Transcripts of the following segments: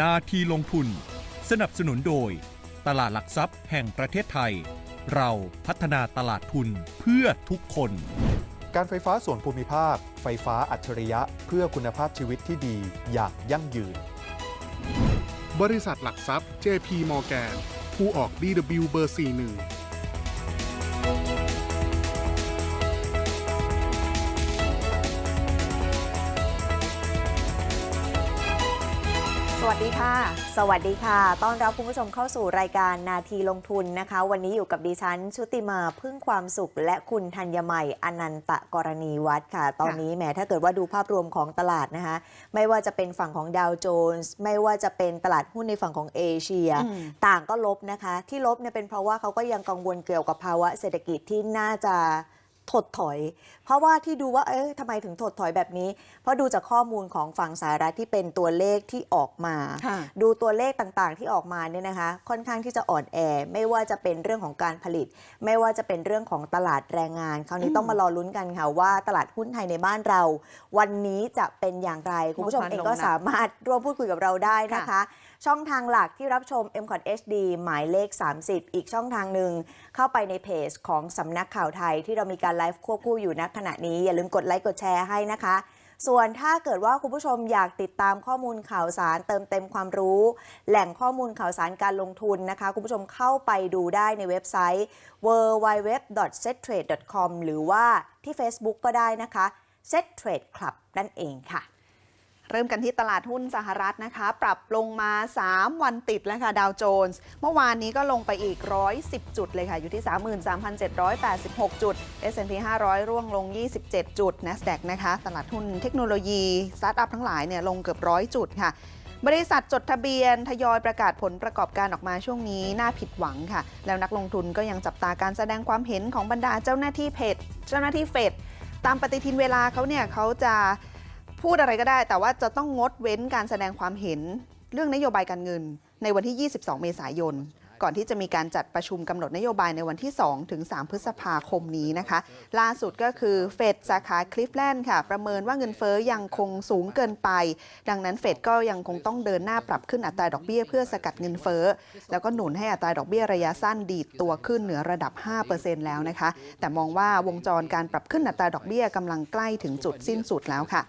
นาทีลงทุน สนับสนุนโดย ตลาดหลักทรัพย์แห่งประเทศไทย เราพัฒนาตลาดทุนเพื่อทุกคน การไฟฟ้าส่วนภูมิภาค ไฟฟ้าอัจฉริยะ เพื่อคุณภาพชีวิตที่ดีอย่างยั่งยืน บริษัทหลักทรัพย์ JP Morgan ผู้ออก DW เบอร์ 41 สวัสดีค่ะ สวัสดีค่ะ ต้อนรับคุณผู้ชมเข้าสู่รายการนาทีลงทุนนะคะ วันนี้อยู่กับดิฉัน ชุติมาพึ่งความสุข และคุณธัญใหม่อนันตกรณีวัฒน์ค่ะ ตอนนี้แหมถ้าเกิดว่าดูภาพรวมของตลาดนะคะ ไม่ว่าจะเป็นฝั่งของดาวโจนส์ ไม่ว่าจะเป็นตลาดหุ้นในฝั่งของเอเชีย ต่างก็ลบนะคะ ที่ลบเนี่ยเป็นเพราะว่าเขาก็ยังกังวลเกี่ยวกับภาวะเศรษฐกิจที่น่าจะ ถดถอย เพราะว่าที่ดูว่า เอ๊ะทำไมถึงถดถอยแบบนี้ เพราะดูจากข้อมูลของฝั่งสหรัฐที่เป็นตัวเลขที่ออกมา ค่ะดูตัวเลขต่างๆที่ออกมาเนี่ยนะคะ ค่อนข้างที่จะอ่อนแอ ไม่ว่าจะเป็นเรื่องของการผลิต ไม่ว่าจะเป็นเรื่องของตลาดแรงงาน คราวนี้ต้องมารอลุ้นกันค่ะว่าตลาดหุ้นไทยในบ้านเรา วันนี้จะเป็นอย่างไร คุณผู้ชมเองก็สามารถร่วมพูดคุยกับเราได้นะคะ ช่องทางหลักที่รับชม m c o t HD หมายเลข 30 อีกช่องทางหนึ่งเข้าไปในเพจของสำนักข่าวไทยที่เรามีการไลฟ์ควบคู่อยู่ณขณะนี้ อย่าลืมกดไลค์กดแชร์ให้นะคะ ส่วนถ้าเกิดว่าคุณผู้ชมอยากติดตามข้อมูลข่าวสาร เติมเต็มความรู้ แหล่งข้อมูลข่าวสารการลงทุนนะคะ คุณผู้ชมเข้าไปดูได้ในเว็บไซต์ www.settrade.com หรือว่าที่ Facebook ก็ได้นะคะ Set Trade Club นั่นเองค่ะ เริ่มกันที่ตลาดหุ้นสหรัฐนะคะ ปรับลงมา 3 วันติดแล้วค่ะดาวโจนส์เมื่อวานนี้ก็ลงไปอีก 110 จุดเลยค่ะ อยู่ที่ 33,786 จุด S&P 500 ร่วงลง 27 จุด NASDAQ นะคะ ตลาดหุ้นเทคโนโลยีสตาร์ทอัพทั้งหลายเนี่ยลงเกือบร้อยจุดค่ะบริษัทจดทะเบียนทยอยประกาศผลประกอบการออกมาช่วงนี้น่าผิดหวังค่ะ แล้วนักลงทุนก็ยังจับตาการแสดงความเห็นของบรรดาเจ้าหน้าที่เพจเจ้าหน้าที่เฟดตามปฏิทินเวลาเขาเนี่ยเขาจะ พูดอะไรก็ได้ แต่ว่าจะต้องงดเว้นการแสดงความเห็นเรื่องนโยบายการเงิน ในวันที่ 22 เมษายน ก่อนที่จะมีการจัดประชุมกำหนดนโยบายในวันที่ 2 ถึง 3 พฤษภาคมนี้นะคะ ล่าสุดก็คือเฟดสาขาคลิฟแลนด์ค่ะ ประเมินว่าเงินเฟ้อยังคงสูงเกินไป ดังนั้นเฟดก็ยังคงต้องเดินหน้าปรับขึ้นอัตราดอกเบี้ยเพื่อสกัดเงินเฟ้อ แล้วก็หนุนให้อัตราดอกเบี้ยระยะสั้นดีดตัวขึ้นเหนือระดับ 5%แล้วนะคะ แต่มองว่าวงจรการปรับขึ้นอัตราดอกเบี้ยกำลังใกล้ถึงจุดสิ้นสุดแล้วค่ะ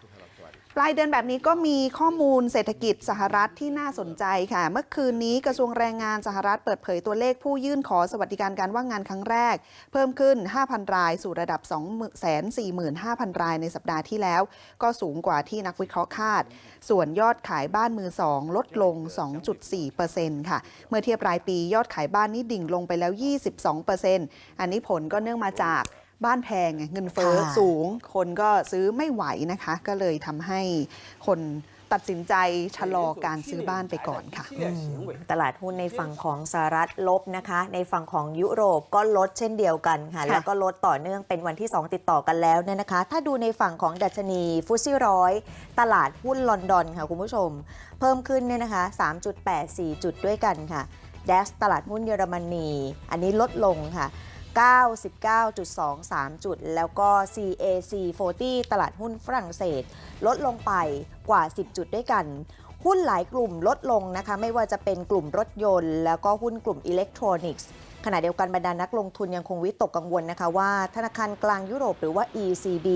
ปลายเดือนแบบนี้ก็มีข้อมูลเศรษฐกิจสหรัฐที่น่าสนใจค่ะ เมื่อคืนนี้กระทรวงแรงงานสหรัฐเปิดเผยตัวเลขผู้ยื่นขอสวัสดิการการว่างงานครั้งแรก เพิ่มขึ้น 5,000 ราย สู่ระดับ 245,000 รายในสัปดาห์ที่แล้ว ก็สูงกว่าที่นักวิเคราะห์คาด ส่วนยอดขายบ้านมือสองลดลง 2.4%ค่ะ เมื่อเทียบรายปียอดขายบ้านนี่ดิ่งลงไปแล้ว 22%อันนี้ผลก็เนื่องมาจาก บ้านแพงไงเงินเฟ้อค่ะสูง คนก็ซื้อไม่ไหวนะคะ ก็เลยทำให้คนตัดสินใจชะลอการซื้อบ้านไปก่อนค่ะ ตลาดหุ้นในฝั่งของสหรัฐลบนะคะ ในฝั่งของยุโรปก็ลดเช่นเดียวกันค่ะค่ะ แล้วก็ลดต่อเนื่องเป็นวันที่ 2 ติดต่อกันแล้วเนี่ยนะคะ ถ้าดูในฝั่งของดัชนีฟุตซี่ร้อยตลาดหุ้นลอนดอนค่ะคุณผู้ชม เพิ่มขึ้นเนี่ยนะคะ 3.84 จุดด้วยกันค่ะเดสตลาดหุ้นเยอรมนี อันนี้ลดลงค่ะ 99.23 จุด แล้วก็ CAC 40 ตลาดหุ้นฝรั่งเศส ลดลงไปกว่า 10 จุดด้วยกัน หุ้นหลายกลุ่มลดลงนะคะ ไม่ว่าจะเป็นกลุ่มรถยนต์ แล้วก็หุ้นกลุ่มอิเล็กทรอนิกส์ ขณะเดียวกันบรรดานักลงทุนยังคงวิตกกังวลนะคะว่า ธนาคารกลางยุโรปหรือว่า ECB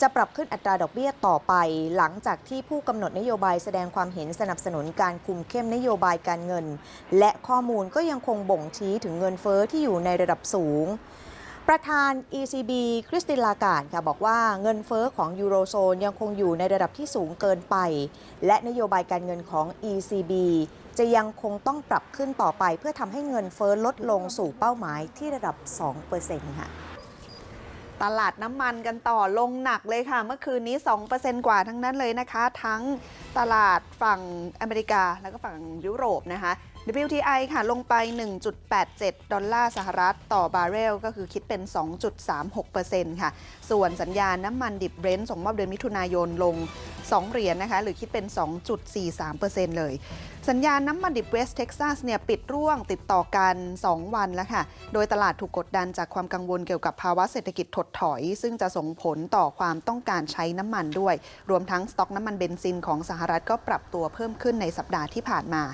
จะปรับขึ้นอัตราดอกเบี้ยต่อไป หลังจากที่ผู้กำหนดนโยบายแสดงความเห็นสนับสนุนการคุมเข้มนโยบายการเงิน และข้อมูลก็ยังคงบ่งชี้ถึงเงินเฟอ้อที่อยู่ในระดับสูงประธาน ECB คริสตินลาการ์ดค่ะบอกว่าเงินเฟอ้อของยูโรโซนยังคงอยู่ในระดับที่สูงเกินไป และนโยบายการเงินของ ECB จะยังคงต้องปรับขึ้นต่อไป เพื่อทำให้เงินเฟอ้อลดลงสู่เป้าหมายที่ระดับ 2%ค่ะตลาดน้ำมันกันต่อลงหนักเลยค่ะ เมื่อคืนนี้ 2%กว่าทั้งนั้นเลยนะคะ ทั้งตลาดฝั่งอเมริกาแล้วก็ฝั่งยุโรปนะคะ WTI ค่ะลงไป 1.87 ดอลลาร์สหรัฐต่อบาร์เรล ก็คือคิดเป็น 2.36%ค่ะ ส่วนสัญญาณน้ำมันดิบเบรนท์ส่งมอบเดือนมิถุนายนลง 2 เหรียญนะคะ หรือคิดเป็น 2.43%เลย สัญญาณน้ำมันดิบเวสเท็กซัสเนี่ยปิดร่วงติดต่อกัน 2 วันแล้วค่ะ โดยตลาดถูกกดดันจากความกังวลเกี่ยวกับภาวะเศรษฐกิจถดถอย ซึ่งจะส่งผลต่อความต้องการใช้น้ำมันด้วย รวมทั้งสต็อกน้ำมันเบนซินของสหรัฐก็ปรับตัวเพิ่มขึ้นในสัปดาห์ที่ผ่านมา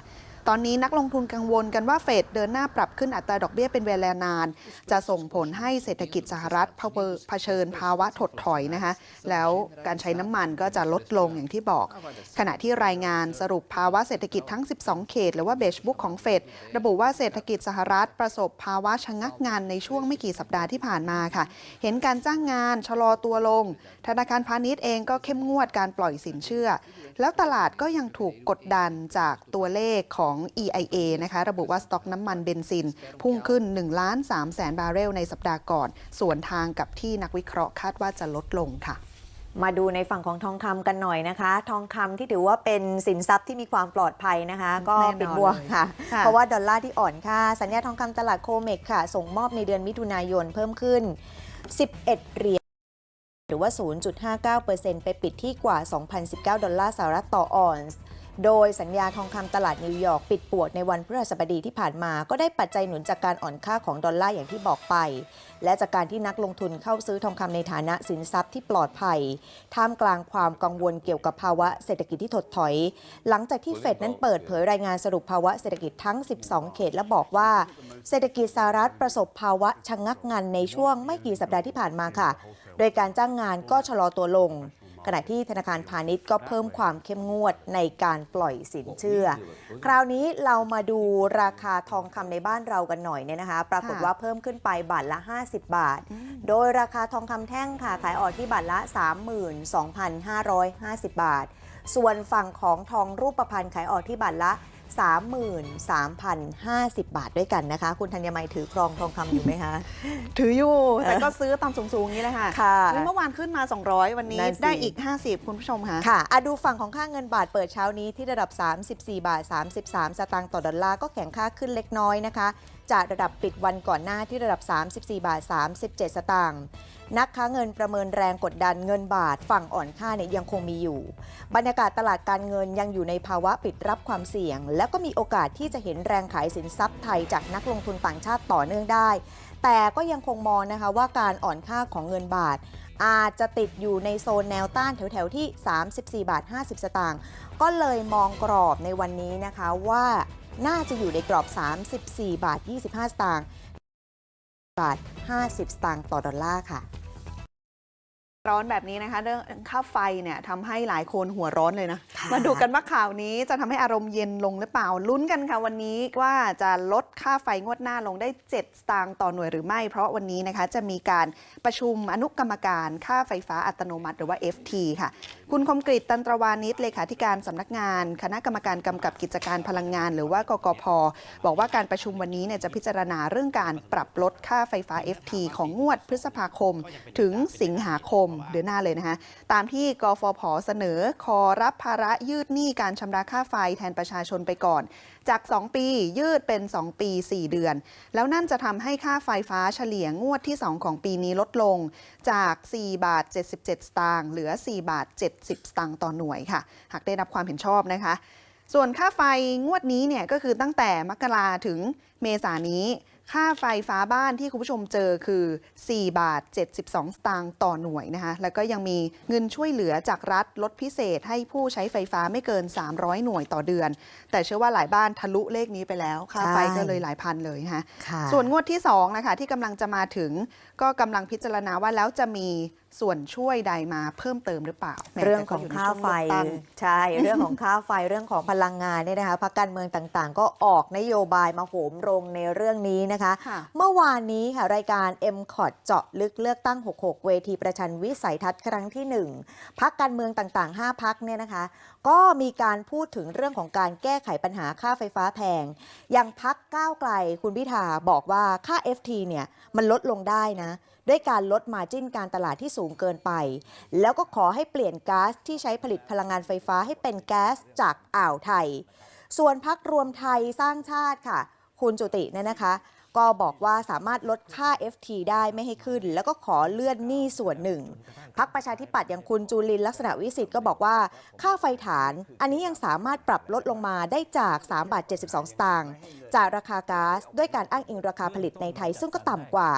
ตอนนี้นักลงทุนกังวลกันว่าเฟดเดินหน้าปรับขึ้นอัตราดอกเบี้ยเป็นเวลานาน จะส่งผลให้เศรษฐกิจสหรัฐเผชิญภาวะถดถอยนะคะ แล้วการใช้น้ำมันก็จะลดลงอย่างที่บอก ขณะที่รายงานสรุปภาวะเศรษฐกิจทั้ง 12 เขต หรือว่าเบชบุ๊กของเฟดระบุว่าเศรษฐกิจสหรัฐประสบภาวะชะงักงานในช่วงไม่กี่สัปดาห์ที่ผ่านมาค่ะ เห็นการจ้างงานชะลอตัวลง ธนาคารพาณิชย์เองก็เข้มงวดการปล่อยสินเชื่อ แล้วตลาดก็ยังถูกกดดันจากตัวเลขของ EIA นะคะระบุว่าสต็อกน้ำมันเบนซิน พุ่งขึ้น1ล้าน3แสนบาร์เรลในสัปดาห์ก่อน ส่วนทางกับที่นักวิเคราะห์คาดว่าจะลดลงค่ะมาดูในฝั่งของทองคำกันหน่อยนะคะ ทองคำที่ถือว่าเป็นสินทรัพย์ที่มีความปลอดภัยนะคะ ก็แน่นอนปิดบวกค่ะเลยค่ะ เพราะว่าดอลลาร์ที่อ่อนค่า สัญญาทองคำตลาดโคเมกค่ะ ส่งมอบในเดือนมิถุนายนเพิ่มขึ้น 11 เหรียญหรือว่า 0.59%ไปปิดที่กว่า 2,019 ดอลลาร์สหรัฐต่อออนซ์ โดยสัญญาทองคำตลาดนิวยอร์กปิดปวดในวันพฤหัสบดีที่ผ่านมา ก็ได้ปัจจัยหนุนจากการอ่อนค่าของดอลลาร์อย่างที่บอกไป และจากการที่นักลงทุนเข้าซื้อทองคำในฐานะสินทรัพย์ที่ปลอดภัย ท่ามกลางความกังวลเกี่ยวกับภาวะเศรษฐกิจที่ถดถอย หลังจากที่เฟดนั้นเปิดเผยรายงานสรุปภาวะเศรษฐกิจทั้ง 12 เขตและบอกว่า เศรษฐกิจสหรัฐประสบภาวะชะงักงันในช่วงไม่กี่สัปดาห์ที่ผ่านมาค่ะ โดยการจ้างงานก็ชะลอตัวลง ขณะที่ธนาคารพาณิชย์ก็เพิ่มความเข้มงวดในการปล่อยสินเชื่อ คราวนี้เรามาดูราคาทองคำในบ้านเรากันหน่อยเนี่ยนะคะ ปรากฏว่าเพิ่มขึ้นไปบาทละ 50 บาท โดยราคาทองคำแท่งค่ะขายออกที่บาทละ 32,550 บาท ส่วนฝั่งของทองรูปพรรณขายออกที่บาทละ 33,050 บาทด้วยกันนะคะ คุณธัญมัยถือครองทองคำอยู่ไหมคะ ถืออยู่ แต่ก็ซื้อตามสูงๆนี้แหละค่ะค่ะเมื่อวานขึ้นมา 200 วันนี้นั่นสิได้อีก 50 คุณผู้ชมค่ะค่ะอะดูฝั่งของค่าเงินบาทเปิดเช้านี้ที่ระดับ 34 บาท 33 สตางค์ต่อดอลลาร์ก็แข็งค่าขึ้นเล็กน้อยนะคะ จากระดับปิดวันก่อนหน้าที่ระดับ 34 บาท 37 สตางค์นักค้าเงินประเมินแรงกดดันเงินบาทฝั่งอ่อนค่าเนี่ยยังคงมีอยู่ บรรยากาศตลาดการเงินยังอยู่ในภาวะปิดรับความเสี่ยง แล้วก็มีโอกาสที่จะเห็นแรงขายสินทรัพย์ไทยจากนักลงทุนต่างชาติต่อเนื่องได้ แต่ก็ยังคงมองนะคะว่าการอ่อนค่าของเงินบาท อาจจะติดอยู่ในโซนแนวต้านแถวๆที่ 34 บาท 50 สตางค์ก็เลยมองกรอบในวันนี้นะคะว่า น่าจะอยู่ในกรอบ 34 บาท 25 สตางค์ บาท 50 สตางค์ต่อดอลลาร์ค่ะ ร้อนแบบนี้นะคะเรื่องค่าไฟเนี่ยทำให้หลายคนหัวร้อนเลยนะค่ะมาดูกันว่าข่าวนี้จะทำให้อารมณ์เย็นลงหรือเปล่าลุ้นกันค่ะวันนี้ว่าจะลดค่าไฟงวดหน้าลงได้ 7 สตางค์ต่อหน่วยหรือไม่ เพราะวันนี้นะคะจะมีการประชุมอนุกรรมการค่าไฟฟ้าอัตโนมัติ หรือว่า FT ค่ะ คุณคมกริตตันตรวานิชเลขาธิการสำนักงาน คณะกรรมการกำกับกิจการพลังงาน หรือว่ากกพบอกว่าการประชุมวันนี้เนี่ยจะพิจารณาเรื่องการปรับลดค่าไฟฟ้า FT ของงวดพฤษภาคม ถึงสิงหาคมเดือนหน้าเลยนะคะ ตามที่กฟผเสนอขอรับภาระยืดหนี้การชำระค่าไฟแทนประชาชนไปก่อน จาก 2 ปียืดเป็น 2 ปี 4 เดือน แล้วนั่นจะทำให้ค่าไฟฟ้าเฉลี่ยงวดที่ 2 ของปีนี้ลดลงจาก 4 บาท 77 สตางค์เหลือ 4 บาท 70 สตางค์ต่อหน่วยค่ะ หากได้รับความเห็นชอบนะคะ ส่วนค่าไฟงวดนี้เนี่ยก็คือตั้งแต่มกราถึงเมษายนนี้ ค่าไฟฟ้าบ้านที่คุณผู้ชมเจอคือ 4 บาท 72 สตางค์ต่อหน่วยนะคะ แล้วก็ยังมีเงินช่วยเหลือจากรัฐลดพิเศษให้ผู้ใช้ไฟฟ้าไม่เกิน 300 หน่วยต่อเดือน แต่เชื่อว่าหลายบ้านทะลุเลขนี้ไปแล้ว ค่าไฟก็เลยหลายพันเลยนะคะค่ะส่วนงวดที่2นะคะที่กำลังจะมาถึงก็กำลังพิจารณาว่าแล้วจะมีส่วนช่วยใดมาเพิ่มเติมหรือเปล่าแหมเรื่องของแต่ก็ยู่ในค่าช่วไฟเลือกตั้งใช่เรื่องของค่าไฟเรื่องของพลังงานเนี่ยนะคะพรรคการเมืองต่างๆ ก็ออกนโยบายมาโหมโรงในเรื่องนี้นะคะค่ะเมื่อวานนี้ค่ะรายการ m c o t เจาะลึกเลือกตั้ง 66 เวทีประชันวิสัยทัศน์ครั้งที่ 1พักการเมืองต่างๆ 5พักเนี่ยนะคะ ก็มีการพูดถึงเรื่องของการแก้ไขปัญหาค่าไฟฟ้าแพงอย่างพักก้าวไกลคุณพิธาบอกว่าค่า FT เนี่ยมันลดลงได้นะ ด้วยการลดมาจิ้นการตลาดที่สูงเกินไป แล้วก็ขอให้เปลี่ยนก๊าซที่ใช้ผลิตพลังงานไฟฟ้าให้เป็นแก๊สจากอ่าวไทย ส่วนพักรวมไทยสร้างชาติค่ะ คุณจุติเนี่ยนะคะ ก็บอกว่าสามารถลดค่า FT ได้ไม่ให้ขึ้น แล้วก็ขอเลื่อนหนี้ส่วนหนึ่งพักประชาธิปัตย์อย่างคุณจูลินลักษณะวิสิทธิ์ก็บอกว่าค่าไฟฐาน อันนี้ยังสามารถปรับลดลงมาได้จาก3บาท72 สตางค์จากราคาก๊าซด้วยการอ้างอิงราคาผลิตในไทยซึ่งก็ต่ำกว่า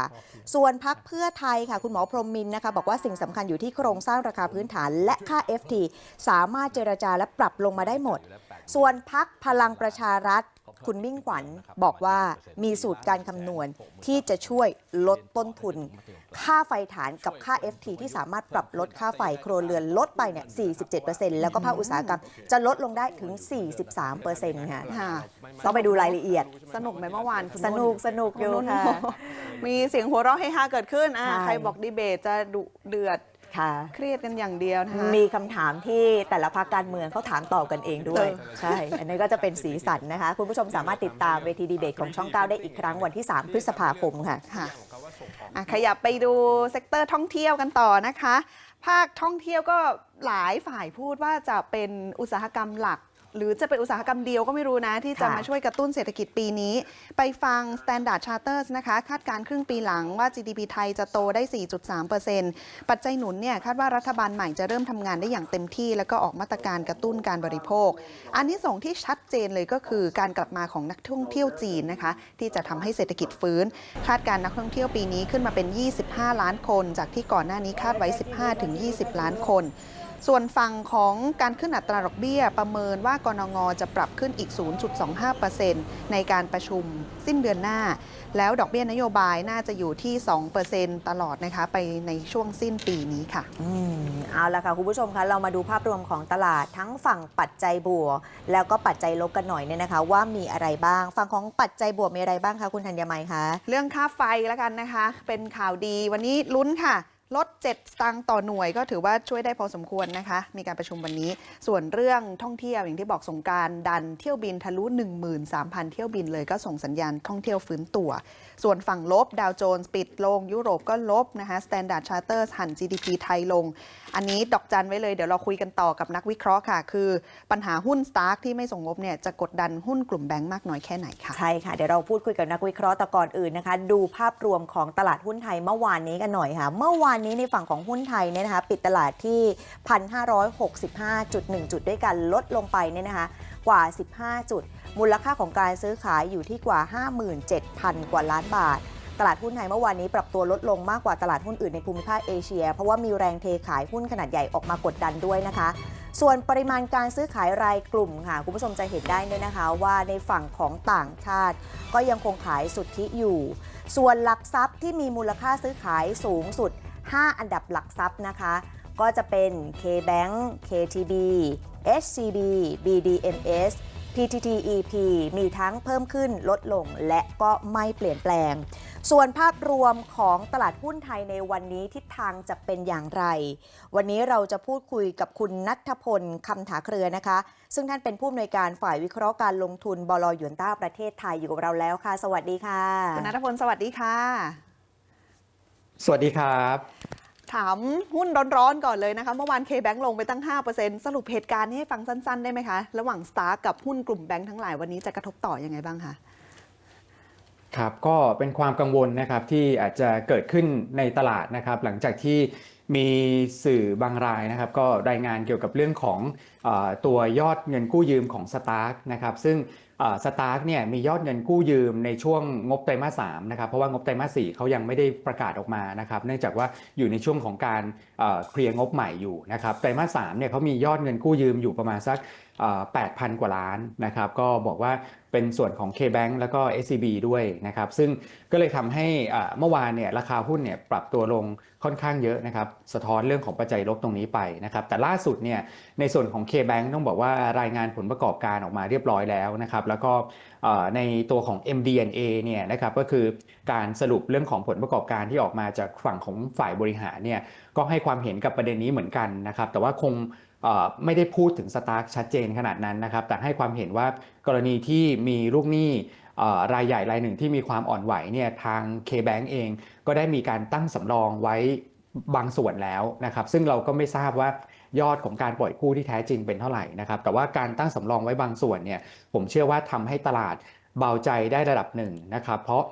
ส่วนพักเพื่อไทยค่ะคุณหมอพรหมมินนะคะบอกว่าสิ่งสำคัญอยู่ที่โครงสร้างราคาพื้นฐานและค่า FT สามารถเจรจาและปรับลงมาได้หมด ส่วนพักพลังประชารัฐ คุณมิ่งขวัญบอกว่ามีสูตรการคำนวณที่จะช่วยลดต้นทุน ค่าไฟฐานกับค่า FT ที่สามารถปรับลดค่าไฟครัวเรือนลดไปเนี่ย 47%แล้วก็ภาคอุตสาหกรรมจะลดลงได้ถึง 43%ค่ะค่ะ ต้องไปดูรายละเอียด สนุกไหมเมื่อวานคุณสนุกสนุกคุอณยู่นุ่นค่ะ มีเสียงหัวเราะเฮฮาเกิดขึ้นอ่าใช่ ใครบอกดีเบตจะดุเดือด ค่ะเครียดกันอย่างเดียวนะคะ มีคำถามที่แต่ละพรรคการเมืองเขาถามตอบกันเองด้วย เออ ใช่ อันนี้ก็จะเป็นสีสันนะคะ คุณผู้ชมสามารถติดตามเวทีดีเบตของช่อง 9 ได้อีกครั้งวันที่ 3 พฤษภาคมค่ะ ค่ะอะ ขยับไปดูเซกเตอร์ท่องเที่ยวกันต่อนะคะ ภาคท่องเที่ยวก็หลายฝ่ายพูดว่าจะเป็นอุตสาหกรรมหลัก หรือจะเป็นอุตสาหกรรมเดียวก็ไม่รู้นะ ที่จะค่ะมาช่วยกระตุ้นเศรษฐกิจปีนี้ ไปฟัง Standard Charters นะคะคาดการณ์ครึ่งปีหลังว่า GDP ไทยจะโตได้ 4.3%ปัจจัยหนุนเนี่ยคาดว่ารัฐบาลใหม่จะเริ่มทำงานได้อย่างเต็มที่ แล้วก็ออกมาตรการกระตุ้นการบริโภค อันที่ส่งส์ที่ชัดเจนเลยก็คือการกลับมาของนักท่องเที่ยวจีนนะคะ ที่จะทำให้เศรษฐกิจฟื้น คาดการณ์นักท่องเที่ยวปีนี้ขึ้นมาเป็น 25 ล้านคน จากที่ก่อนหน้านี้คาดไว้ 15-20 ล้านคน ส่วนฝั่งของการขึ้นอัตราดอกเบี้ย ประเมินว่ากรงงจะปรับขึ้นอีก 0.25%ในการประชุมสิ้นเดือนหน้า แล้วดอกเบี้ยนโยบายน่าจะอยู่ที่ 2%ตลอดนะคะไปในช่วงสิ้นปีนี้ค่ะอืมเอาละค่ะ คุณผู้ชมคะเรามาดูภาพรวมของตลาดทั้งฝั่งปัจจัยบวก แล้วก็ปัจจัยลบกันหน่อยเนี่ยนะคะ ว่ามีอะไรบ้างฝั่งของปัจจัยบวกมีอะไรบ้างคะคุณธัญมัยคะเรื่องค่าไฟแล้วกันนะคะ เป็นข่าวดีวันนี้ลุ้นค่ะ ลด 7 สตางค์ต่อหน่วยก็ถือว่าช่วยได้พอสมควรนะคะ มีการประชุมวันนี้ ส่วนเรื่องท่องเที่ยวอย่างที่บอกสงการดันเที่ยวบินทะลุ 13,000 เที่ยวบินเลยก็ส่งสัญญาณท่องเที่ยวฟื้นตัว ส่วนฝั่งลบดาวโจนส์ปิดลง ยุโรปก็ลบนะคะ Standard Charter หัน GDP ไทยลง อันนี้ดอกจันไว้เลยเดี๋ยวเราคุยกันต่อกับนักวิเคราะห์ค่ะ คือปัญหาหุ้น Stark ที่ไม่ส่งงบเนี่ยจะกดดันหุ้นกลุ่มแบงก์มากน้อยแค่ไหนค่ะใช่ค่ะเดี๋ยวเราพูดคุยกับนักวิเคราะห์แต่ก่อนอื่นนะคะ ดูภาพรวมของตลาดหุ้นไทยเมื่อวานนี้กันหน่อยค่ะ เมื่อวานนี้ในฝั่งของหุ้นไทยเนี่ยนะคะปิดตลาดที่ 1,565.1 จุดด้วยกันลดลงไปเนี่ยนะคะกว่า 15 จุด มูลค่าของการซื้อขายอยู่ที่กว่า 57,000 กว่าล้านบาท ตลาดหุ้นไทยเมื่อวานนี้ปรับตัวลดลงมากกว่าตลาดหุ้นอื่นในภูมิภาคเอเชีย เพราะว่ามีแรงเทขายหุ้นขนาดใหญ่ออกมากดดันด้วยนะคะส่วนปริมาณการซื้อขายรายกลุ่มค่ะ คุณผู้ชมจะเห็นได้เนี่ยนะคะว่าในฝั่งของต่างชาติ ก็ยังคงขายสุทธิอยู่ ส่วนหลักทรัพย์ที่มีมูลค่าซื้อขายสูงสุด 5 อันดับหลักทรัพย์นะคะ ก็จะเป็น KBank KTB SCB BDMs PTTEP มีทั้งเพิ่มขึ้นลดลงและก็ไม่เปลี่ยนแปลง ส่วนภาพรวมของตลาดหุ้นไทยในวันนี้ทิศทางจะเป็นอย่างไร วันนี้เราจะพูดคุยกับคุณนัทพลคำถาเครือนะคะ ซึ่งท่านเป็นผู้อำนวยการฝ่ายวิเคราะห์การลงทุนบลหยวนต้าประเทศไทยอยู่กับเราแล้วค่ะ สวัสดีค่ะ คุณนัทพลสวัสดีค่ะ สวัสดีครับ ถามหุ้นร้อนๆก่อนเลยนะคะ เมื่อวาน K-Bank ลงไปตั้ง 5%สรุปเหตุการณ์นี้ให้ฟังสั้น ๆ ได้ไหมคะ ระหว่าง Star กับหุ้นกลุ่มแบงค์ทั้งหลายวันนี้จะกระทบต่อยังไงบ้างคะครับก็เป็นความกังวลนะครับที่อาจจะเกิดขึ้นในตลาดนะครับ หลังจากที่มีสื่อบางรายนะครับก็รายงานเกี่ยวกับเรื่องของเออตัวยอดเงินกู้ยืมของสตาร์กนะครับซึ่ง สตาร์กเนี่ยมียอดเงินกู้ยืมในช่วงงบไตรมาสสามนะครับเพราะว่างบไตรมาสสี่เขายังไม่ได้ประกาศออกมานะครับเนื่องจากว่าอยู่ในช่วงของการเคลียร์งบใหม่อยู่นะครับไตรมาสสามเนี่ยเขามียอดเงินกู้ยืมอยู่ประมาณสัก 8,000 กว่าล้านนะครับก็บอกว่าเป็นส่วนของ K-Bank แล้วก็ SCB ด้วยนะครับซึ่งก็เลยทำให้เมื่อวานเนี่ยราคาหุ้นเนี่ยปรับตัวลงค่อนข้างเยอะนะครับสะท้อนเรื่องของปัจจัยลบตรงนี้ไปนะครับแต่ล่าสุดเนี่ยในส่วนของ K-Bank ต้องบอกว่ารายงานผลประกอบการออกมาเรียบร้อยแล้วนะครับแล้วก็ในตัวของ MD&A เนี่ยนะครับก็คือการสรุปเรื่องของผลประกอบการที่ออกมาจากฝั่งของฝ่ายบริหารเนี่ยก็ให้ความเห็นกับประเด็นนี้เหมือนกันนะครับแต่ว่าคง ไม่ได้พูดถึงสตาร์กชัดเจนขนาดนั้นนะครับ แต่ให้ความเห็นว่ากรณีที่มีลูกหนี้รายใหญ่รายหนึ่งที่มีความอ่อนไหวเนี่ยทาง K-Bank เองก็ได้มีการตั้งสำรองไว้บางส่วนแล้วนะครับ ซึ่งเราก็ไม่ทราบว่ายอดของการปล่อยกู้ที่แท้จริงเป็นเท่าไหร่นะครับ แต่ว่าการตั้งสำรองไว้บางส่วนเนี่ยผมเชื่อว่าทำให้ตลาดเบาใจได้ระดับหนึ่งนะครับ เพราะ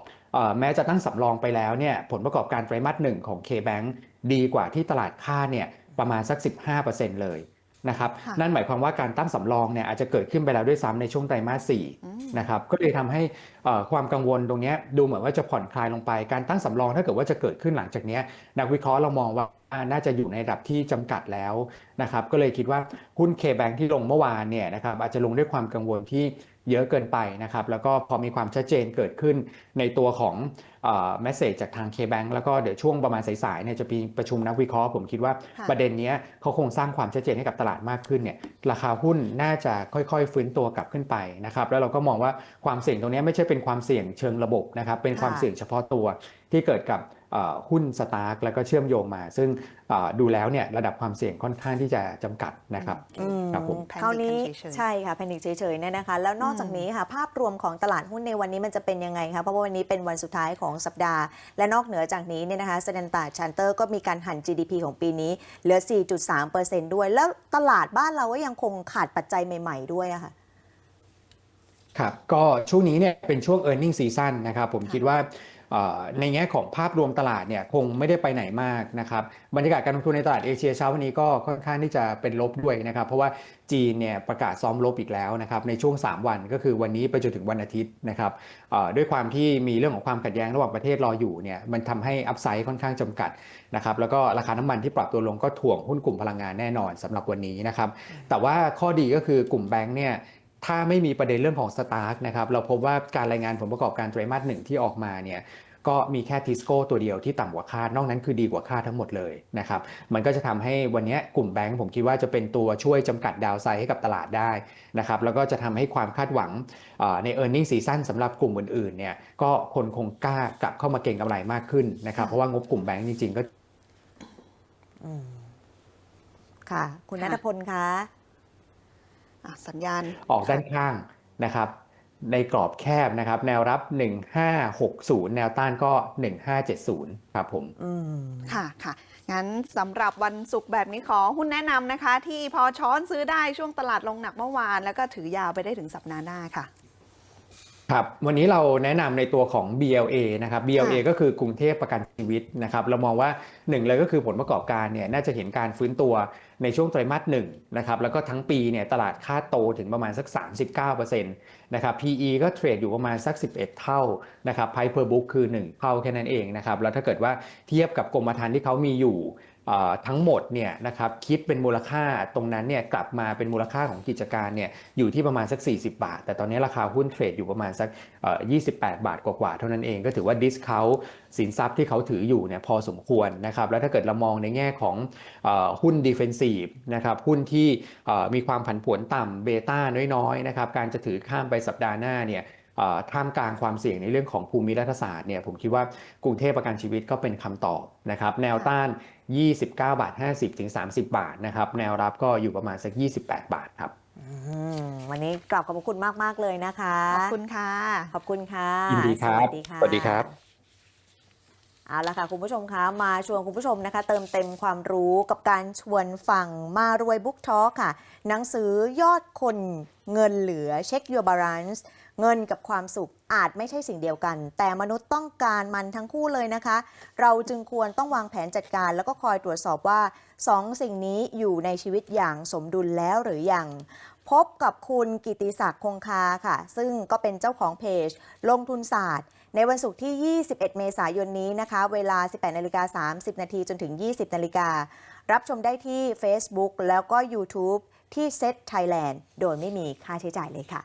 แม้จะตั้งสำรองไปแล้วเนี่ยผลประกอบการไตรมาสหนึ่งของ K-Bank ดีกว่าที่ตลาดคาดเนี่ยประมาณสัก 15%เลย นะครับค่ะนั่นหมายความว่าการตั้งสำรองเนี่ยอาจจะเกิดขึ้นไปแล้วด้วยซ้ำในช่วงไตรมาสอืม4นะครับก็เลยทำให้เอ่อความกังวลตรงเนี้ยดูเหมือนว่าจะผ่อนคลายลงไป การตั้งสำรองถ้าเกิดว่าจะเกิดขึ้นหลังจากเนี้ยนักวิเคราะห์เรามองว่า น่าจะอยู่ในระดับที่จำกัดแล้วนะครับก็เลยคิดว่าหุ้น K-Bank ที่ลงเมื่อวานเนี่ยนะครับอาจจะลงด้วยความกังวลที่เยอะเกินไปนะครับแล้วก็พอมีความชัดเจนเกิดขึ้นในตัวของแมสเซจจากทาง K-Bank แล้วก็เดี๋ยวช่วงประมาณสายๆเนี่ยจะมีประชุมนักวิเคราะห์ผมคิดว่าประเด็นนี้เขาคงสร้างความชัดเจนให้กับตลาดมากขึ้นเนี่ยราคาหุ้นน่าจะค่อยๆ ฟื้นตัวกลับขึ้นไปนะครับแล้วเราก็มองว่าความเสี่ยงตรงนี้ไม่ใช่เป็นความเสี่ยงเชิงระบบนะครับเป็นความเสี่ยงเฉพาะตัวที่เกิดกับ หุ้นสตาร์กแล้วก็เชื่อมโยงมา ซึ่งเอ่อดูแล้วเนี่ยระดับความเสี่ยงค่อนข้างที่จะจำกัดนะครับอืมครับผมแพนิคคราวนี้กันเฉยๆใช่ค่ะแพนิคเฉยๆเนี่ยนะคะ แล้วนอกจากนี้ค่ะภาพรวมของตลาดหุ้นในวันนี้มันจะเป็นยังไงคะเพราะว่าวันนี้เป็นวันสุดท้ายของสัปดาห์ และนอกเหนือจากนี้เนี่ยนะคะ s t a n d a r d Charter ก็มีการหัน GDP ของปีนี้เหลือ 4.3%ด้วย แล้วตลาดบ้านเราก็ยังคงขาดปัจจัยใหม่ ๆ ด้วยอะค่ะครับก็ช่วงนี้เนี่ยเป็นช่วง e a r n i n g ็ season นะครับผมคิดว่าเอ่อ ในแง่ของภาพรวมตลาดเนี่ยคงไม่ได้ไปไหนมากนะครับบรรยากาศการลงทุนในตลาดเอเชียเช้าวันนี้ก็ค่อนข้างที่จะเป็นลบด้วยนะครับ เพราะว่าจีนเนี่ยประกาศซ้อมลบอีกแล้วนะครับในช่วง 3 วันก็คือวันนี้ไปจนถึงวันอาทิตย์นะครับด้วยความที่มีเรื่องของความขัดแย้งระหว่างประเทศรออยู่เนี่ยมันทำให้อัพไซด์ค่อนข้างจำกัดนะครับแล้วก็ราคาน้ำมันที่ปรับตัวลงก็ถ่วงหุ้นกลุ่มพลังงานแน่นอนสำหรับวันนี้นะครับแต่ว่าข้อดีก็คือกลุ่มแบงก์เนี่ย ถ้าไม่มีประเด็นเรื่องของสตาร์กนะครับเราพบว่าการรายงานผลประกอบการไตรมาสหนึ่งที่ออกมาเนี่ยก็มีแค่ทิสโก้ตัวเดียวที่ต่ำกว่าคาด นอกนั้นคือดีกว่าคาดทั้งหมดเลยนะครับ มันก็จะทำให้วันนี้กลุ่มแบงก์ผมคิดว่าจะเป็นตัวช่วยจำกัดดาวไซด์ให้กับตลาดได้นะครับ แล้วก็จะทำให้ความคาดหวังใน e a r n i n g ็ season สำหรับกลุ่มอื่นๆเนี่ยก็คนคงกล้ากลับเข้ามาเก็งกำไรมากขึ้นนะครับ เพราะว่างบกลุ่มแบงก์จริงๆก็ค่ะ คุณนัทพลคะ สัญญาณออกด้านข้างนะครับ ในกรอบแคบนะครับ แนวรับ 1560 แนวต้านก็ 1570 ครับผมอืมค่ะค่ะงั้นสำหรับวันศุกร์แบบนี้ขอหุ้นแนะนำนะคะ ที่พอช้อนซื้อได้ช่วงตลาดลงหนักเมื่อวาน แล้วก็ถือยาวไปได้ถึงสัปดาห์หน้าค่ะ ครับวันนี้เราแนะนำในตัวของ BLA นะครับ BLA ค่ะก็คือกรุงเทพประกันชีวิตนะครับเรามองว่าหนึ่งเลยก็คือผลประกอบการเนี่ยน่าจะเห็นการฟื้นตัวในช่วงไตรมาสหนึ่งนะครับแล้วก็ทั้งปีเนี่ยตลาดคาดโตถึงประมาณสัก 39%นะครับ PE ก็เทรดอยู่ประมาณสัก 11 เท่านะครับ Price per book คือ 1 เท่าแค่นั้นเองนะครับแล้วถ้าเกิดว่าเทียบกับกรมธรรม์ที่เขามีอยู่เอ่อ ทั้งหมดเนี่ยนะครับคิดเป็นมูลค่าตรงนั้นเนี่ยกลับมาเป็นมูลค่าของกิจการเนี่ยอยู่ที่ประมาณสัก 40 บาท แต่ตอนนี้ราคาหุ้นเทรดอยู่ประมาณสักเอ่อ28 บาทกว่าๆเท่านั้นเองก็ถือว่าดิสคาวสินทรัพย์ที่เขาถืออยู่เนี่ยพอสมควรนะครับแล้วถ้าเกิดเรามองในแง่ของอหุ้นดิเฟนซีฟนะครับหุ้นที่มีความผันผวนต่ำเบต้าน้อยๆนะครับการจะถือข้ามไปสัปดาห์หน้าเนี่ยท่ามกลางความเสี่ยงในเรื่องของภูมิรัฐศาสตร์เนี่ยผมคิดว่ากรุงเทพประกันชีวิตก็เป็นคำตอบนะครับแนวต้าน 29 บาท 50 ถึง 30 บาทนะครับ แนวรับก็อยู่ประมาณสัก 28 บาทครับอืมวันนี้กลับขอบพระคุณมาก ๆ เลยนะคะ ขอบคุณค่ะ ขอบคุณค่ะ ยินดีครับ สวัสดีค่ะสวัสดีครับ เอาละค่ะ คุณผู้ชมคะ มาชวนคุณผู้ชมนะคะ เติมเต็มความรู้กับการชวนฟังมารวยบุ๊กทอค่ะ หนังสือยอดคนเงินเหลือเช็ค your balance เงินกับความสุขอาจไม่ใช่สิ่งเดียวกัน แต่มนุษย์ต้องการมันทั้งคู่เลยนะคะ เราจึงควรต้องวางแผนจัดการ แล้วก็คอยตรวจสอบว่าสองสิ่งนี้อยู่ในชีวิตอย่างสมดุลแล้วหรือยัง พบกับคุณกิติศักดิ์คงคาค่ะ ซึ่งก็เป็นเจ้าของเพจ ลงทุนศาสตร์ ในวันศุกร์ที่ 21 เมษายนนี้นะคะ เวลา 18นาฬิกา30 นาทีจนถึง 20นาฬิการับชมได้ที่ Facebook แล้วก็ YouTube ที่ Set Thailand โดยไม่มีค่าใช้จ่ายเลยค่ะ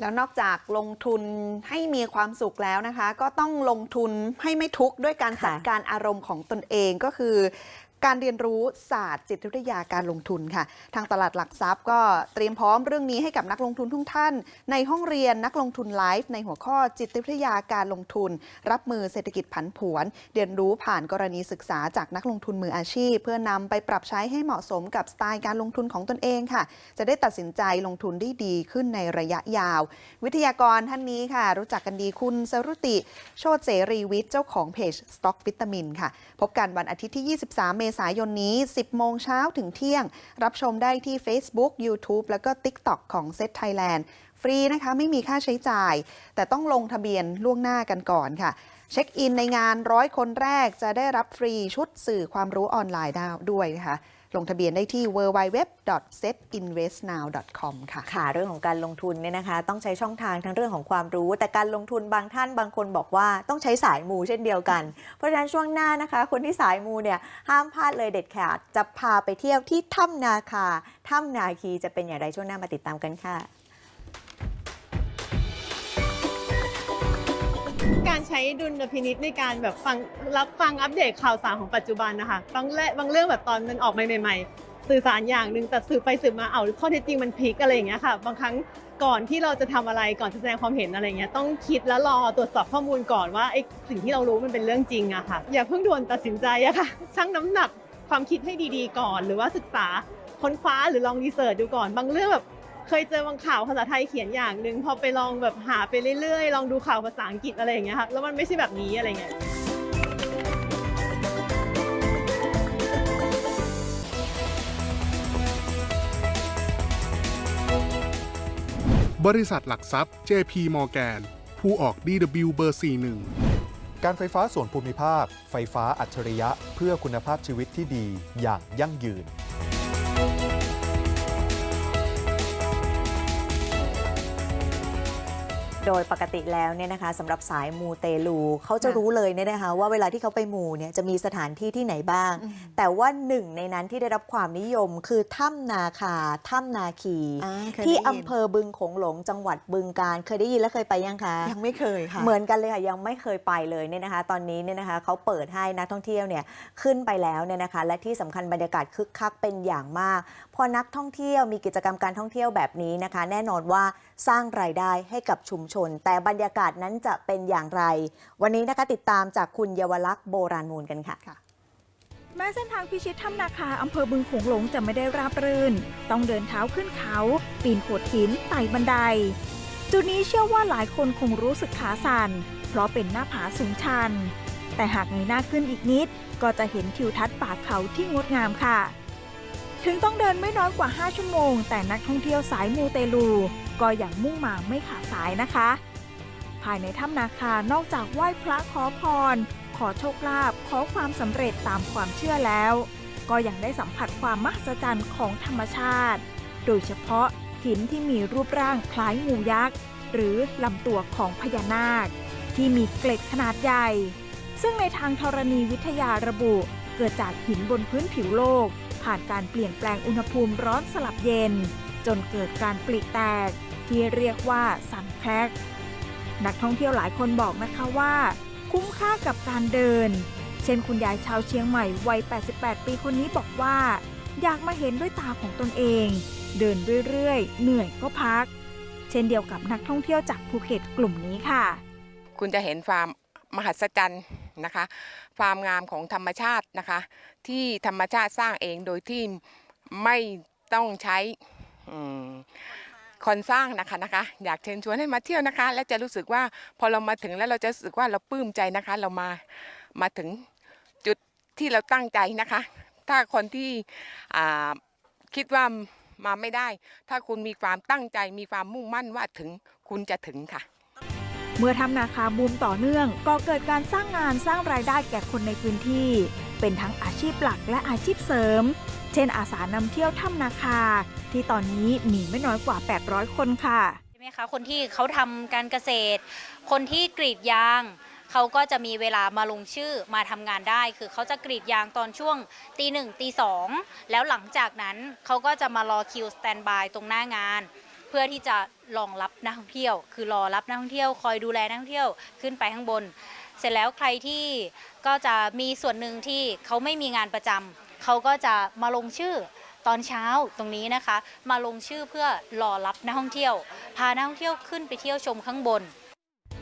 แล้วนอกจากลงทุนให้มีความสุขแล้วนะคะ ก็ต้องลงทุนให้ไม่ทุกข์ด้วยการค่ะจัดการอารมณ์ของตนเองก็คือ การเรียนรู้ศาสตร์จิตวิทยาการลงทุนค่ะ ทางตลาดหลักทรัพย์ก็เตรียมพร้อมเรื่องนี้ให้กับนักลงทุนทุกท่าน ในห้องเรียนนักลงทุนไลฟ์ในหัวข้อจิตวิทยาการลงทุน รับมือเศรษฐกิจผันผวน เรียนรู้ผ่านกรณีศึกษาจากนักลงทุนมืออาชีพ เพื่อนำไปปรับใช้ให้เหมาะสมกับสไตล์การลงทุนของตนเองค่ะ จะได้ตัดสินใจลงทุนได้ดีขึ้นในระยะยาว วิทยากรท่านนี้ค่ะ รู้จักกันดีคุณสรุติ โชติเสรีวิทย์เจ้าของเพจ Stock Vitamin ค่ะ พบกันวันอาทิตย์ที่ 23 เมษายนนี้ 10 โมงเช้าถึงเที่ยง รับชมได้ที่ Facebook YouTube แล้วก็ TikTok ของเซตไทยแลนด์ฟรีนะคะไม่มีค่าใช้จ่าย แต่ต้องลงทะเบียนล่วงหน้ากันก่อนค่ะ เช็คอินในงานร้อยคนแรกจะได้รับฟรีชุดสื่อความรู้ออนไลน์ด้วยนะคะ ลงทะเบียนได้ที่ www.setinvestnow.com ค่ะ ค่ะ เรื่องของการลงทุนเนี่ยนะคะ ต้องใช้ช่องทางทั้งเรื่องของความรู้ แต่การลงทุนบางท่านบางคนบอกว่าต้องใช้สายมูเช่นเดียวกัน เพราะฉะนั้นช่วงหน้านะคะ คนที่สายมูเนี่ยห้ามพลาดเลยเด็ดขาดจะพาไปเที่ยวที่ถ้ำนาคาถ้ำนาคีจะเป็นอย่างไรช่วงหน้ามาติดตามกันค่ะ การใช้ดุลพินิษในการแบบฟังรับฟังอัปเดตข่าวสารของปัจจุบันนะคะบางเรื่องบางเรื่องแบบตอนมันออกใหม่ ๆ สื่อสารอย่างหนึ่งแต่สื่อไปสื่อมาเอาข้อเท็จจริงมันพลิกอะไรอย่างเงี้ยค่ะ บางครั้งก่อนที่เราจะทำอะไรก่อนจะแสดงความเห็นอะไรเงี้ยต้องคิดแล้วรอตรวจสอบข้อมูลก่อนว่าไอ้สิ่งที่เรารู้มันเป็นเรื่องจริงอะค่ะ อย่าเพิ่งด่วนตัดสินใจอะค่ะชั่งน้ำหนักความคิดให้ดีๆ ก่อน หรือว่าศึกษาค้นคว้าหรือลองรีเสิร์ชดูก่อน บางเรื่องแบบ เคยเจอบางข่าวภาษาไทยเขียนอย่างหนึ่งพอไปลองแบบหาไปเรื่อยๆ ลองดูข่าวภาษาอังกฤษอะไรอย่างเงี้ยค่ะแล้วมันไม่ใช่แบบนี้อะไรเงี้ยบริษัทหลักทรัพย์ JP Morgan ผู้ออก DW เบอร์ 41 การไฟฟ้าส่วนภูมิภาค ไฟฟ้าอัจฉริยะ เพื่อคุณภาพชีวิตที่ดีอย่างยั่งยืน โดยปกติแล้วเนี่ยนะคะสำหรับสายมูเตลูเขาจะรู้เลยเนี่ยนะคะ ว่าเวลาที่เขาไปมูเนี่ยจะมีสถานที่ที่ไหนบ้าง แต่ว่าหนึ่งในนั้นที่ได้รับความนิยมคือถ้ำนาคาถ้ำนาคีอ่าเคยได้ที่ยินอำเภอบึงโขงหลงจังหวัดบึงการเคยได้ยินและเคยไปยังคะ ยังไม่เคยค่ะ เหมือนกันเลยค่ะยังไม่เคยไปเลยเนี่ยนะคะ ตอนนี้เนี่ยนะคะเขาเปิดให้นักท่องเที่ยวเนี่ยขึ้นไปแล้วเนี่ยนะคะ และที่สำคัญบรรยากาศคึกคักเป็นอย่างมาก พอนักท่องเที่ยวมีกิจกรรมการท่องเที่ยวแบบนี้นะคะ แน่นอนว่าสร้างรายได้ให้กับชุมชน แต่บรรยากาศนั้นจะเป็นอย่างไร วันนี้นะคะติดตามจากคุณเยาวลักษณ์โบราณมูลกันค่ะแม้เส้นทางพิชิตถ้ำนาคาอำเภอบึงโขงหลงจะไม่ได้ราบรื่น ต้องเดินเท้าขึ้นเขา ปีนโขดหินไต่บันได จุดนี้เชื่อว่าหลายคนคงรู้สึกขาสั่น เพราะเป็นหน้าผาสูงชัน แต่หากเงยหน้าขึ้นอีกนิด ก็จะเห็นทิวทัศน์ป่าเขาที่งดงามค่ะ ถึงต้องเดินไม่น้อยกว่า 5 ชั่วโมง แต่นักท่องเที่ยวสายมูเตลู ก็ยังมุ่งมาไม่ขาดสายนะคะ ภายในถ้ำนาคานอกจากไหว้พระขอพร ขอโชคลาภขอความสำเร็จตามความเชื่อแล้ว ก็ยังได้สัมผัสความมหัศจรรย์ของธรรมชาติ โดยเฉพาะหินที่มีรูปร่างคล้ายงูยักษ์ หรือลำตัวของพญานาค ที่มีเกล็ดขนาดใหญ่ ซึ่งในทางธรณีวิทยาระบุ เกิดจากหินบนพื้นผิวโลก ผ่านการเปลี่ยนแปลงอุณหภูมิร้อนสลับเย็น จนเกิดการปลิแตก ที่เรียกว่าสันแคลกนักท่องเที่ยวหลายคนบอกนะคะว่า คุ้มค่ากับการเดิน เช่นคุณยายชาวเชียงใหม่วัย 88 ปีคนนี้บอกว่า อยากมาเห็นด้วยตาของตนเอง เดินเรื่อยๆ เหนื่อยก็พัก เช่นเดียวกับนักท่องเที่ยวจากภูเก็ตกลุ่มนี้ค่ะ คุณจะเห็นความมหัศจรรย์นะคะ ความงามของธรรมชาตินะคะ ที่ธรรมชาติสร้างเองโดยที่ไม่ต้องใช้คนสร้างนะคะนะคะ อยากเชิญชวนให้มาเที่ยวนะคะ และจะรู้สึกว่าพอเรามาถึงแล้วเราจะรู้สึกว่าเราปลื้มใจนะคะ เรามามาถึงจุดที่เราตั้งใจนะคะ ถ้าคนที่คิดว่ามาไม่ได้ ถ้าคุณมีความตั้งใจมีความมุ่งมั่นว่าถึงคุณจะถึงค่ะ เมื่อทำนาคาบูมต่อเนื่อง ก็เกิดการสร้างงานสร้างรายได้แก่คนในพื้นที่ เป็นทั้งอาชีพหลักและอาชีพเสริม เช่นอาสานำเที่ยวถ้ำนาคา ที่ตอนนี้มีไม่น้อยกว่า 800 คนค่ะใช่ไหมคะคนที่เขาทำการเกษตร คนที่กรีดยางเขาก็จะมีเวลามาลงชื่อมาทำงานได้ คือเขาจะกรีดยางตอนช่วงตีหนึ่งตีสองแล้วหลังจากนั้นเขาก็จะมารอคิวสแตนบายตรงหน้างาน เพื่อที่จะรองรับนักท่องเที่ยว คือรอรับนักท่องเที่ยว คอยดูแลนักท่องเที่ยวขึ้นไปข้างบน เสร็จแล้วใครที่ก็จะมีส่วนหนึ่งที่เขาไม่มีงานประจำเขาก็จะมาลงชื่อตอนเช้าตรงนี้นะคะ มาลงชื่อเพื่อรอรับนักท่องเที่ยว พานักท่องเที่ยวขึ้นไปเที่ยวชมข้างบน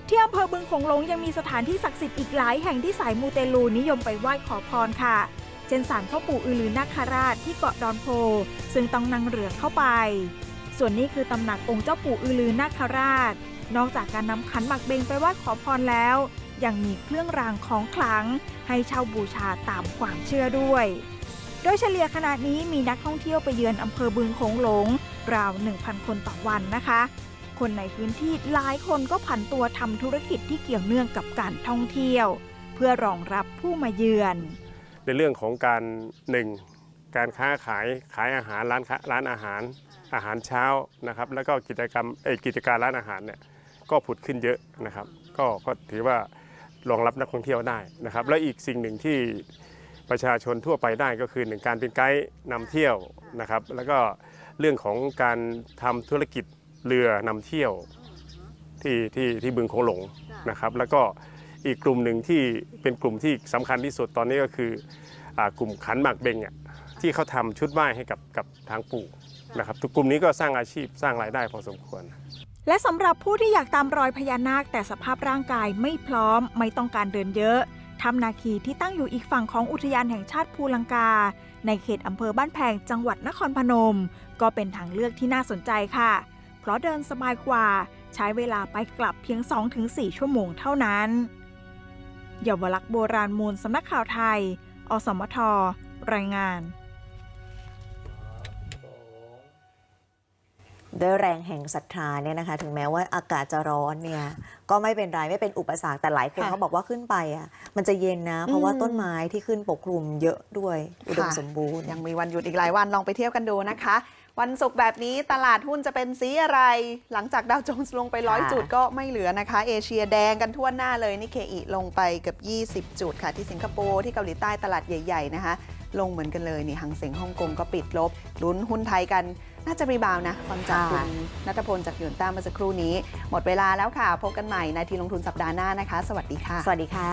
ที่อำเภอบึงโขงหลงยังมีสถานที่ศักดิ์สิทธิ์อีกหลายแห่งที่สายมูเตลูนิยมไปไหว้ขอพรค่ะ เช่นศาลพ่อปู่อือลือนาคราชที่เกาะดอนโพ ซึ่งต้องนั่งเรือเข้าไป ส่วนนี้คือตำหนักองค์เจ้าปู่อือลือนาคราช นอกจากการนำขันหมักเบงไปไหว้ขอพรแล้ว ยังมีเครื่องรางของขลัง ให้เช่าบูชาตามความเชื่อด้วย โดยเฉลี่ยขนาดนี้มีนักท่องเที่ยวไปเยือนอำเภอบึงโขงหลง ราว 1,000 คนต่อวันนะคะ คนในพื้นที่หลายคนก็ผันตัวทำธุรกิจที่เกี่ยวเนื่องกับการท่องเที่ยว เพื่อรองรับผู้มาเยือน ในเรื่องของการหนึ่งการค้าขายขายอาหารร้านค้าร้านอาหารอาหารเช้านะครับ แล้วก็กิจกรรมเอยกิจการร้านอาหารเนี่ยก็ผุดขึ้นเยอะนะครับ ก็ก็ถือว่า รองรับนักท่องเที่ยวได้นะครับ และอีกสิ่งหนึ่งที่ประชาชนทั่วไปได้ก็คือหนึ่งการเป็นไกด์นำเที่ยวนะครับ แล้วก็เรื่องของการทำธุรกิจเรือนำเที่ยวที่ที่ที่บึงโขงหลงนะครับ แล้วก็อีกกลุ่มหนึ่งที่เป็นกลุ่มที่สำคัญที่สุดตอนนี้ก็คืออากลุ่มขันหมากเบงอะที่เขาทำชุดไหว้ให้กับกับทางปู่นะครับทุกกลุ่มนี้ก็สร้างอาชีพสร้างรายได้พอสมควร และสำหรับผู้ที่อยากตามรอยพญานาคแต่สภาพร่างกายไม่พร้อมไม่ต้องการเดินเยอะถ้ำนาคีที่ตั้งอยู่อีกฝั่งของอุทยานแห่งชาติภูลังกา ในเขตอำเภอบ้านแพงจังหวัดนครพนม ก็เป็นทางเลือกที่น่าสนใจค่ะ เพราะเดินสบายกว่า ใช้เวลาไปกลับเพียง 2-4 ชั่วโมงเท่านั้นเยาวลักษณ์โบราณมูลสำนักข่าวไทย อสมท รายงาน ด้วยแรงแห่งศรัทธาเนี่ยนะคะ ถึงแม้ว่าอากาศจะร้อนเนี่ย ก็ไม่เป็นไรไม่เป็นอุปสรรคแต่หลายคนค่ะเขาบอกว่าขึ้นไปอะมันจะเย็นนะ เพราะว่าอืมต้นไม้ที่ขึ้นปกคลุมเยอะด้วยอุดมค่ะ สมบูรณ์ ยังมีวันหยุดอีกหลายวันลองไปเที่ยวกันดูนะคะ วันศุกร์แบบนี้ตลาดหุ้นจะเป็นสีอะไร หลังจากดาวโจนส์ลงไปร้อยค่ะ จุดก็ไม่เหลือนะคะ เอเชียแดงกันทั่วหน้าเลยนิเคอิลงไปเกือบ20 จุดค่ะ ที่สิงคโปร์ที่เกาหลีใต้ตลาดใหญ่ ๆ นะคะ ลงเหมือนกันเลยนี่หังเสงฮ่องกงก็ปิดลบลุ้นหุ้นไทยกัน น่าจะรีบาวด์นะฟังจากคุณนัทพลจากหยวนต้าเมื่อสักครู่นี้ หมดเวลาแล้วค่ะ พบกันใหม่ในทีลงทุนสัปดาห์หน้านะคะ สวัสดีค่ะ สวัสดีค่ะ